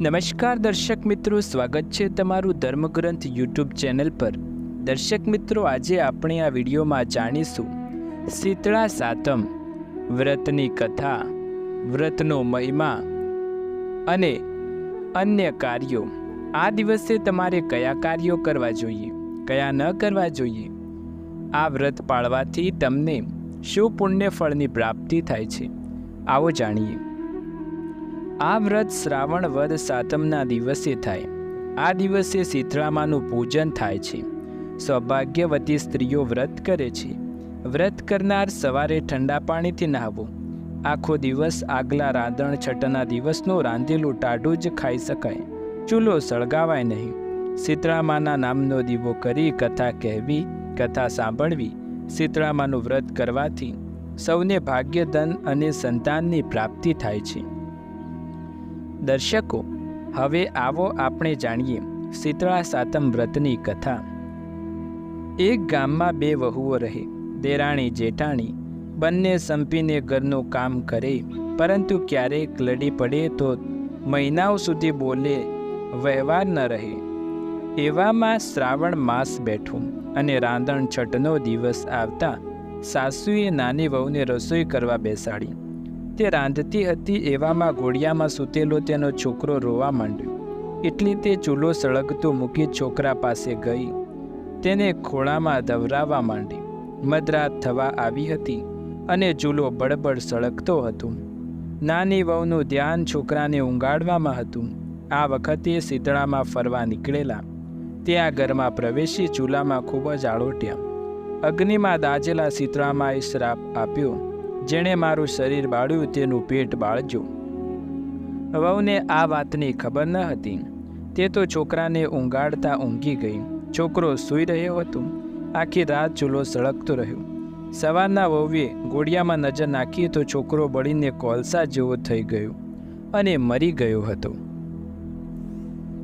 નમસ્કાર દર્શક મિત્રો, સ્વાગત છે તમારું ધર્મગ્રંથ યુટ્યુબ ચેનલ પર. દર્શક મિત્રો, આજે આપણે આ વિડીયોમાં જાણીશું શીતળા સાતમ, વ્રતની કથા, વ્રતનો મહિમા અને અન્ય કાર્યો. આ દિવસે તમારે કયા કાર્યો કરવા જોઈએ, કયા ન કરવા જોઈએ? આ વ્રત પાળવાથી તમને શું પુણ્ય ફળની પ્રાપ્તિ થાય છે? આવો જાણીએ. આ વ્રત શ્રાવણ વદ સાતમના દિવસે થાય. આ દિવસે શીતળામાનું પૂજન થાય છે. સૌભાગ્યવતી સ્ત્રીઓ વ્રત કરે છે. વ્રત કરનાર સવારે ઠંડા પાણીથી નહાવું. આખો દિવસ આગલા રાંધણ છઠ્ઠના દિવસનું રાંધેલું ટાઢું જ ખાઈ શકાય. ચૂલો સળગાવાય નહીં. શીતળામાના નામનો દીવો કરી કથા કહેવી, કથા સાંભળવી શીતળામાનું વ્રત કરવાથી સૌને ભાગ્યધન અને સંતાનની પ્રાપ્તિ થાય છે. દર્શકો, હવે આવો આપણે જાણીએ શીતળા સાતમ વ્રતની કથા. એક ગામમાં બે વહુઓ રહે, દેરાણી જેઠાણી, બંને સંપીને ઘરનું કામ કરે, પરંતુ ક્યારેક લડી પડે તો મહિનાઓ સુધી બોલે, વ્યવહાર ન રહે. એવામાં શ્રાવણ માસ બેઠું અને રાંધણ છઠનો દિવસ આવતા સાસુએ નાની વહુને રસોઈ કરવા બેસાડી. તે રાંધતી હતી એવામાં ઘોડિયામાં સૂતેલો તેનો છોકરો રોવા માંડ્યો. એટલે તે ચૂલો સળગતો મૂકી છોકરા પાસે ગઈ. તેને ખોળામાં દવરાવા માંડી. મધરાત થવા આવી હતી અને ચૂલો બળબડ સળગતો હતો. નાની વહુનું ધ્યાન છોકરાને ઊંઘાડવામાં હતું. આ વખતે શીતળામાં ફરવા નીકળેલા. ત્યાં ઘરમાં પ્રવેશી ચૂલામાં ખૂબ જ આળોટ્યા. અગ્નિમાં દાજેલા શીતળામાં શ્રાપ આપ્યો. જેણે મારું શરીર બાળ્યું તેનું પેટ બાળજો. વહુને આ વાતની ખબર ન હતી. તે તો છોકરાને ઊંઘાડતા ઊંઘી ગઈ. છોકરો સૂઈ રહ્યો હતો. આખી રાત ચૂલો સળગતો રહ્યો. સવારના વહુએ ગોળિયામાં નજર નાખી તો છોકરો બળીને કોલસા જેવો થઈ ગયો અને મરી ગયો હતો.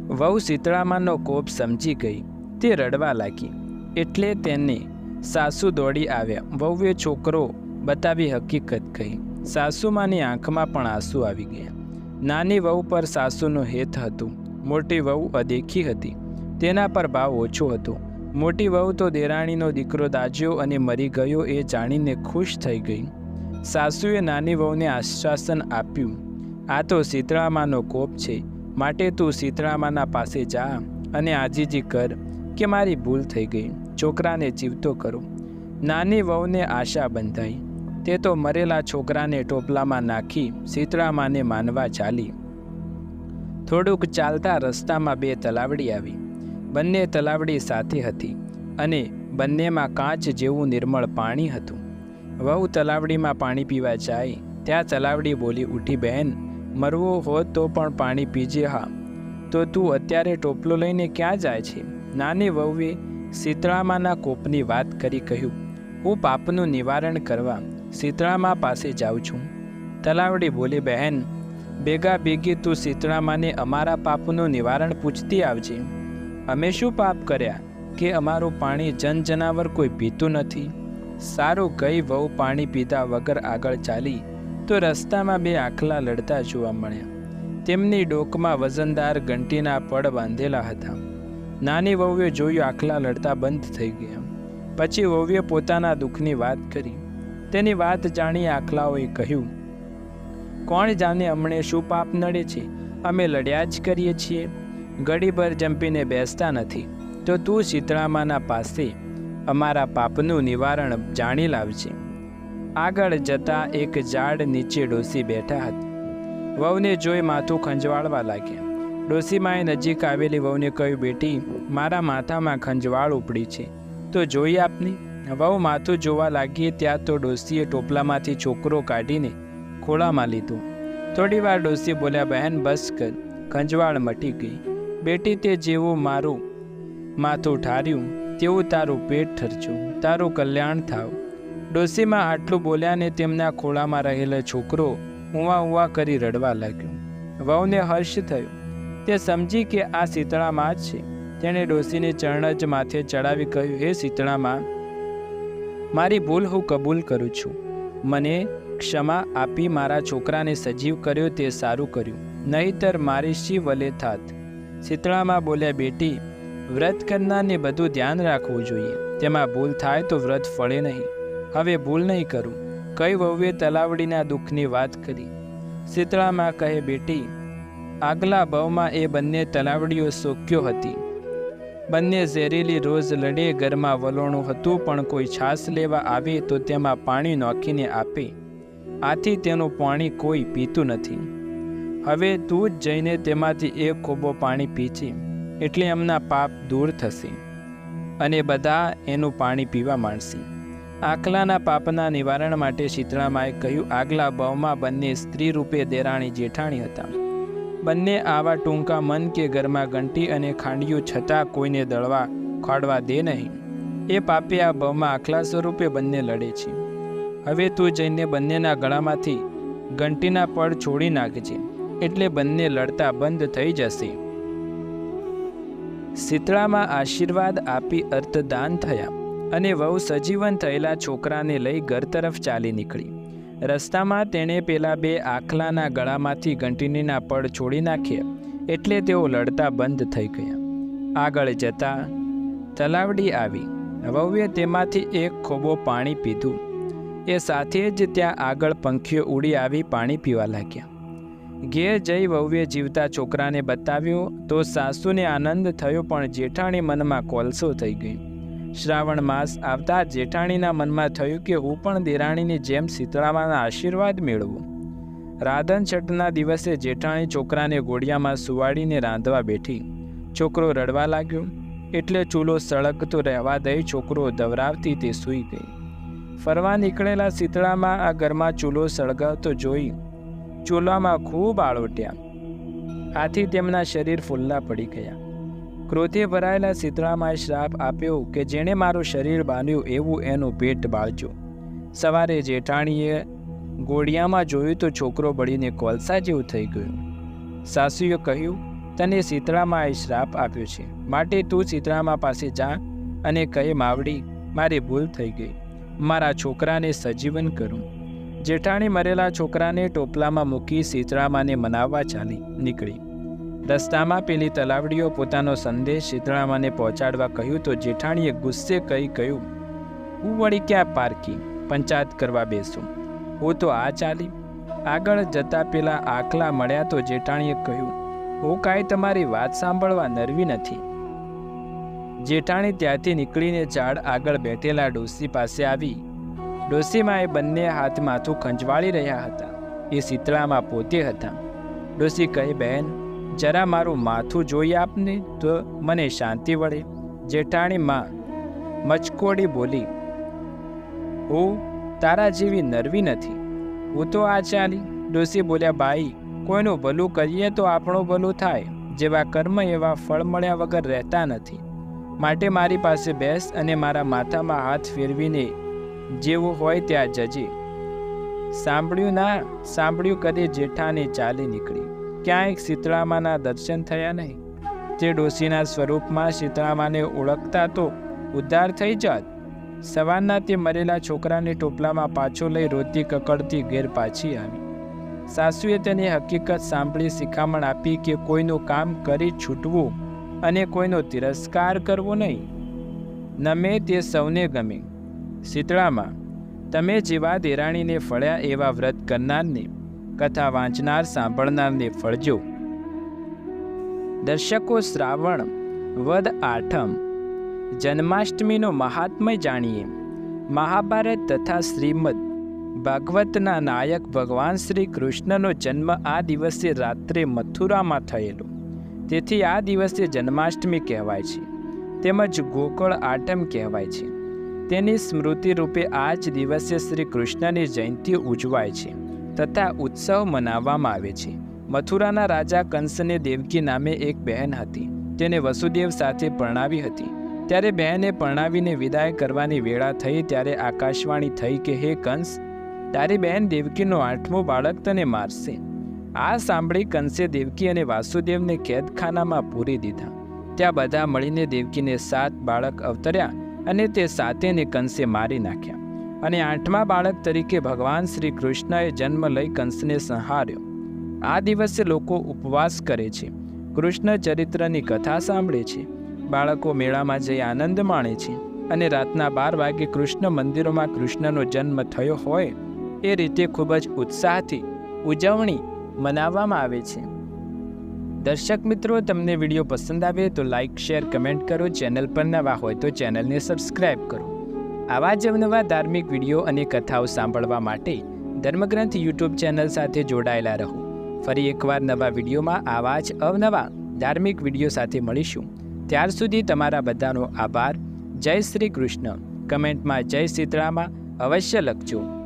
વહુ શીતળામાનો કોપ સમજી ગઈ. તે રડવા લાગી. એટલે તેને સાસુ દોડી આવ્યા. વહુએ છોકરો બતાવી હકીકત કહી. સાસુમાની આંખમાં પણ આંસુ આવી ગયા. નાની વહુ પર સાસુનું હેત હતું. મોટી વહુ અદેખી હતી. તેના પર ભાવ ઓછો હતો. મોટી વહુ તો દેરાણીનો દીકરો દાજ્યો અને મરી ગયો એ જાણીને ખુશ થઈ ગઈ. સાસુએ નાની વહુને આશ્વાસન આપ્યું. આ તો શીતળામાનો કોપ છે. માટે તું શીતળામાના પાસે જા અને આજીજી કર કે મારી ભૂલ થઈ ગઈ. છોકરાને જીવતો કરો. નાની વહુને આશા બંધાઈ. તે તો મરેલા છોકરાને ટોપલામાં નાખી સીતળામાને માનવા ચાલી. થોડુંક ચાલતા રસ્તામાં બે તલાવડી આવી. બંને તલાવડી સાથે હતી અને બંનેમાં કાચ જેવું નિર્મળ પાણી હતું. વહુ તલાવડીમાં પાણી પીવા જાય, ત્યાં તલાવડી બોલી ઉઠી બહેન મરવો હોત તો પણ પાણી પીજે હા. તો તું અત્યારે ટોપલો લઈને ક્યાં જાય છે? નાની વહુએ શીતળામાના કોપની વાત કરી કહ્યું, હું પાપનું નિવારણ કરવા શીતળામા પાસે જાઉં છું. તલાવડી બોલી, બહેન, ભેગા ભેગી તું શીતળામાને અમારા પાપનું નિવારણ પૂછતી આવજે. અમે શું પાપ કર્યા કે અમારું પાણી જન જનાવર કોઈ પીતું નથી? સારું ગઈ વહુ પાણી પીધા વગર આગળ ચાલી, તો રસ્તામાં બે આખલા લડતા જોવા મળ્યા. તેમની ડોકમાં વજનદાર ઘંટીના પડ બાંધેલા હતા. નાની વહુએ જોયું આખલા લડતા બંધ થઈ ગયા. પછી વહુએ પોતાના દુઃખની વાત કરી. તેની વાત જાણી આખલાઓએ કહ્યું, કોણ જાણે અમને શું પાપ નડે છે? અમે લડ્યા જ કરીએ છીએ. ઘડીભર જંપીને બેસતા નથી. તો તું શીતળામાના પાસે અમારા પાપનું નિવારણ જાણી લાવજે. આગળ જતા એક ઝાડ નીચે ડોસી બેઠા હતા. વહુને જોઈ માથું ખંજવાળવા લાગ્યા. ડોસીમાએ નજીક આવેલી વહુને કહ્યું, બેટી, મારા માથામાં ખંજવાળ ઉપડી છે. તો જોઈ આપની. વહુ માથું જોવા લાગીએ ત્યાં તો ડોસીએ ટોપલામાંથી છોકરો કાઢીને ખોળામાં લીધો. થોડી વાર ડોસી બોલ્યા, બહેન, બસ કર. ખંજવાળ મટી ગઈ. બેટી, તે જેવું મારું માથું ઠાર્યું, તેવું તારું પેટ ઠરજો. તારું કલ્યાણ થાવ. ડોસીમાં આટલું બોલ્યા ને તેમના ખોળામાં રહેલો છોકરો ઉવા ઉવા કરી રડવા લાગ્યો. વહુને હર્ષ થયો. તે સમજી કે આ શીતળામાં જ છે. તેણે ડોસીને ચરણ જ માથે ચડાવી કહ્યું, હે શીતળામાં મારી ભૂલ હું કબૂલ કરું છું. મને ક્ષમા આપી મારા છોકરાને સજીવ કર્યો તે સારું કર્યું. નહીતર મારી શી વલે થાત શીતળામાં બોલ્યા, બેટી, વ્રત કરનારને બધું ધ્યાન રાખવું જોઈએ. તેમાં ભૂલ થાય તો વ્રત ફળે નહીં. હવે ભૂલ નહીં કરું. કઈ વહુએ તલાવડીના દુઃખની વાત કરી. શીતળામાં કહે, બેટી, આગલા ભાવમાં એ બંને તલાવડીઓ સોક્યો હતી. બંને ઝેરીલી રોજ લડે, ઘરમાં વલોણું હતું, પણ કોઈ છાશ લેવા આવે તો તેમાં પાણી નોખીને આપે. આથી તેનું પાણી કોઈ પીતું નથી. હવે તું જ જઈને તેમાંથી એક ખોબો પાણી પીજે, એટલે એમના પાપ દૂર થશે. અને બધા એનું પાણી પીવા માંડશે. આખલાના પાપના નિવારણ માટે શીતળામાએ કહ્યું, આગલા ભાવમાં બંને સ્ત્રી રૂપે દેરાણી જેઠાણી હતા. બંને આવા ટૂંકા મન કે ઘરમાં ઘંટી અને ખાંડિયું છતાં કોઈને દળવા, ખોડવા દે નહીં. એ પાપે આ ભવમાં આખલા સ્વરૂપે બંને લડે છે. હવે તું જઈને બંનેના ગળામાંથી ઘંટીના પડ છોડી નાખજે, એટલે બંને લડતા બંધ થઈ જશે. શીતળામાં આશીર્વાદ આપી અર્થદાન થયા અને વહુ સજીવન થયેલા છોકરાને લઈ ઘર તરફ ચાલી નીકળી. રસ્તામાં તેણે પેલા બે આખલાના ગળામાંથી ઘંટીનીના પડ છોડી નાખ્યા એટલે તેઓ લડતા બંધ થઈ ગયા. આગળ જતા તલાવડી આવી. વવ્યે તેમાંથી એક ખોબો પાણી પીધું. એ સાથે જ ત્યાં આગળ પંખીઓ ઉડી આવી પાણી પીવા લાગ્યા. ઘેર જઈ વહુએ જીવતા છોકરાને બતાવ્યું, તો સાસુને આનંદ થયો પણ જેઠાણી મનમાં કોલસો થઈ ગઈ. શ્રાવણ માસ આવતા જેઠાણીના મનમાં થયું કે હું પણ દેરાણીની જેમ શીતળામાના આશીર્વાદ મેળવું. રાધન છઠના દિવસે જેઠાણી છોકરાને ગોળિયામાં સુવાડીને રાંધવા બેઠી. છોકરો રડવા લાગ્યો, એટલે ચૂલો સળગતો રહેવા દઈ છોકરો દવરાવતી તે સૂઈ ગઈ. ફરવા નીકળેલા શીતળામાં આ ઘરમાં ચૂલો સળગાવતો જોઈ ચૂલામાં ખૂબ આળોટ્યા. આથી તેમના શરીર ફૂલ્લા પડી ગયા. ક્રોધે ભરાયેલા શીતળામાએ શ્રાપ આપ્યો કે જેણે મારું શરીર બાંધ્યું એવું એનું પેટ બાળજો. સવારે જેઠાણીએ ગોળિયામાં જોયું તો છોકરો બળીને કોલસા જેવું થઈ ગયું. સાસુએ કહ્યું, તને શીતળામાએ શ્રાપ આપ્યો છે. માટે તું શીતળામા પાસે જા અને કહે, માવડી, મારી ભૂલ થઈ ગઈ. મારા છોકરાને સજીવન કરું જેઠાણી મરેલા છોકરાને ટોપલામાં મૂકી શીતળામાને મનાવવા ચાલી નીકળી. રસ્તામાં પેલી તલાવડીઓ પોતાનો સંદેશ શીતળામાને પહોંચાડવા કહ્યું તો જેઠાણીએ ગુસ્સે કહી કહ્યું, હું વળી ક્યાં પારકી પંચાયત કરવા બેસું. હું તો આ ચાલી. આગળ જતા પેલા આખલા મળ્યા તો જેઠાણીએ કહ્યું, હું કાંઈ તમારી વાત સાંભળવા નરવી નથી. જેઠાણી ત્યાંથી નીકળીને ઝાડ આગળ બેઠેલા ડોસી પાસે આવી. ડોસીમાં એ બંને હાથ માથું ખંજવાળી રહ્યા હતા. એ શીતળામાં પોતે હતા. ડોસી કહે, બહેન જરા મારું માથું જોઈ આપને તો મને શાંતિ વળે. જેઠાણી માં મચકોડી બોલી હું તારા જેવી નરવી નથી. હું તો આ ચાલી ડોસી બોલ્યા, ભાઈ, કોઈનું ભલું કરીએ તો આપણું ભલું થાય, જેવા કર્મ એવા ફળ મળ્યા વગર રહેતા નથી. માટે મારી પાસે બેસ અને મારા માથામાં હાથ ફેરવીને જેવું હોય ત્યાં જજે. સાંભળ્યું ના, સાંભળ્યું. કદે જેઠાને ચાલી નીકળી. ક્યાંય શીતળામાના દર્શન થયા નહીં. તે ડોશીના સ્વરૂપમાં શીતળામાને ઓળખતા તો ઉદ્ધાર થઈ જાત. સવારના તે મરેલા છોકરાને ટોપલામાં પાછો લઈ રોતી કકડતી ઘેર પાછી આવી. સાસુએ તેની હકીકત સાંભળી શિખામણ આપી કે કોઈનું કામ કરી છૂટવું અને કોઈનો તિરસ્કાર કરવો નહીં. નમે તે સૌને ગમે. શીતળામાં, તમે જેવા દેરાણીને ફળ્યા એવા વ્રત કરનારને કથા વાંચનાર સાંભળનારને ફળજો. દર્શકો શ્રાવણ, વદ આઠમ. જન્માષ્ટમીનો મહાત્મય જાણીએ. મહાભારત તથા શ્રીમદ ભાગવતના નાયક ભગવાન શ્રી કૃષ્ણનો જન્મ આ દિવસે રાત્રે મથુરામાં થયેલો. તેથી આ દિવસે જન્માષ્ટમી કહેવાય છે. તેમજ ગોકળ આઠમ કહેવાય છે. તેની સ્મૃતિ રૂપે આ જ દિવસે શ્રી કૃષ્ણની જયંતિ ઉજવાય છે. તથા ઉત્સવ મનાવવામાં આવે છે. મથુરાના રાજા કંસને દેવકી નામે એક બહેન હતી. તેને વસુદેવ સાથે પરણાવી હતી. ત્યારે બહેને પરણાવીને વિદાય કરવાની વેળા થઈ ત્યારે આકાશવાણી થઈ કે, હે કંસ, તારી બહેન દેવકીનો આઠમો બાળક તને મારશે. આ સાંભળી કંસે દેવકી અને વાસુદેવને કેદખાનામાં પૂરી દીધા. ત્યાં બધા મળીને દેવકીને સાત બાળક અવતર્યા અને તે સાતેને કંસે મારી નાખ્યા. અને આઠમા બાળક તરીકે ભગવાન શ્રી કૃષ્ણએ જન્મ લઈ કંસને સંહાર્યો. આ દિવસે લોકો ઉપવાસ કરે છે. કૃષ્ણ ચરિત્રની કથા સાંભળે છે. બાળકો મેળામાં જઈ આનંદ માણે છે અને રાતના બાર વાગે કૃષ્ણ મંદિરોમાં કૃષ્ણનો જન્મ થયો હોય એ રીતે ખૂબ જ ઉત્સાહથી ઉજવણી મનાવવામાં આવે છે. દર્શક મિત્રો, તમને વીડિયો પસંદ આવે તો લાઇક શેર, કમેન્ટ કરો. ચેનલ પર નવા હોય તો ચેનલને સબસ્ક્રાઈબ કરો. આવા જ અવનવા ધાર્મિક વીડિયો અને કથાઓ સાંભળવા માટે ધર્મગ્રંથ યુટ્યુબ ચેનલ સાથે જોડાયેલા રહો. ફરી એકવાર નવા વિડીયોમાં આવા જ અવનવા ધાર્મિક વીડિયો સાથે મળીશું. ત્યાર સુધી તમારા બધાનો આભાર. જય શ્રી કૃષ્ણ. કમેન્ટમાં જય સીતળામાં અવશ્ય લખજો.